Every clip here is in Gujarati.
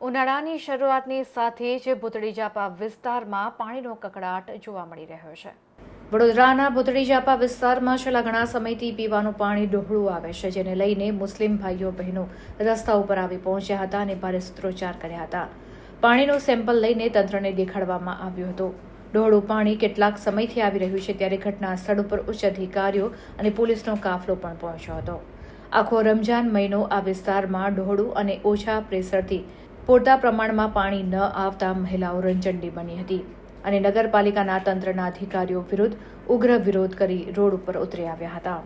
ઉનાળાની શરૂઆતની સાથે જ ભૂતળીજાપા વિસ્તારમાં પાણીનો કકડાટ જોવા મળી રહ્યો છે. વડોદરાના ભૂતળીજાપા વિસ્તારમાં છેલ્લા ઘણા સમયથી પીવાનું પાણી ડહોળું આવે છે, જેને લઈને મુસ્લિમ ભાઈઓ બહેનો રસ્તા ઉપર આવી પહોંચ્યા હતા અને ભારે સૂત્રોચ્ચાર કર્યા હતા. પાણીનું સેમ્પલ લઈને તંત્રને દેખાડવામાં આવ્યું હતું. ડહોળું પાણી કેટલાક સમયથી આવી રહ્યું છે ત્યારે ઘટના સ્થળ ઉપર ઉચ્ચ અધિકારીઓ અને પોલીસનો કાફલો પણ પહોંચ્યો હતો. આખો રમજાન મહિનો આ વિસ્તારમાં ડહોળું અને ઓછા પ્રેશરથી પૂરતા પ્રમાણમાં પાણી ન આવતા મહિલાઓ રણચંડી બની હતી અને નગરપાલિકાના તંત્રના અધિકારીઓ વિરુદ્ધ ઉગ્ર વિરોધ કરી રોડ ઉપર ઉતરી આવ્યા હતા.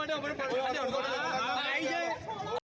માટે આપણે આવી જાય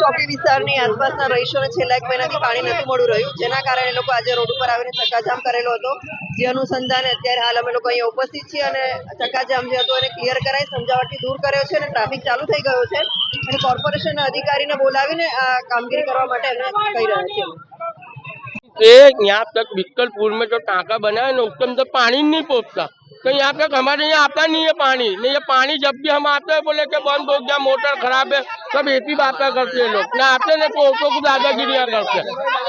ચોકી વિસ્તારની આસપાસના રહીશોને છેલ્લા એક મહિનાથી પાણી નથી મળું રહ્યું, જેના કારણે લોકો આજે રોડ ઉપર આવીને ચક્કાજામ કરેલો હતો. જે અનુસંધાને અત્યારે હાલ અમે લોકો અહીંયા ઉપસ્થિત છીએ અને ચક્કાજામ જે હતો એને ક્લિયર કરાવી સમજાવટથી દૂર કર્યો છે અને ટ્રાફિક ચાલુ થઈ ગયો છે. અને કોર્પોરેશનના અધિકારીને બોલાવીને આ કામગીરી કરવા માટે એમને કહી રહ્યા છીએ कि यहाँ तक बिक्कलपुर में जो टाँका बना है ना, उसके अंदर पानी नहीं पहुँचता। तो यहाँ तक हमारे यहाँ आता नहीं है पानी। नहीं, ये पानी जब भी हम आते हैं, बोले के बंद हो गया, मोटर खराब है सब ऐसी बातें करते हैं लोग? ना आते ना तो ऑटो को करते हैं।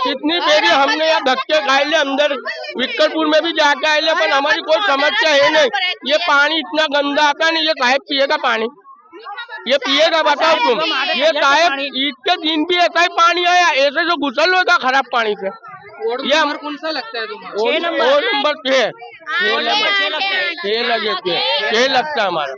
कितनी देरी हमने यहाँ धक्के खाए ले, अंदर विक्कलपुर में भी जाके आए ले, पर हमारी कोई समस्या है नहीं। ये पानी इतना गंदा आता नहीं, ये साहेब पिएगा पानी। ये पिएगा, बताओ तुम। ये साहेब ईद के दिन भी ऐसा ही पानी आया, ऐसे जो घुसल होगा खराब पानी से। ये हम कौन सा लगता है तुम्हारा वो नंबर वो नंबर छह छह लगे छह लगे छह छह लगता है हमारा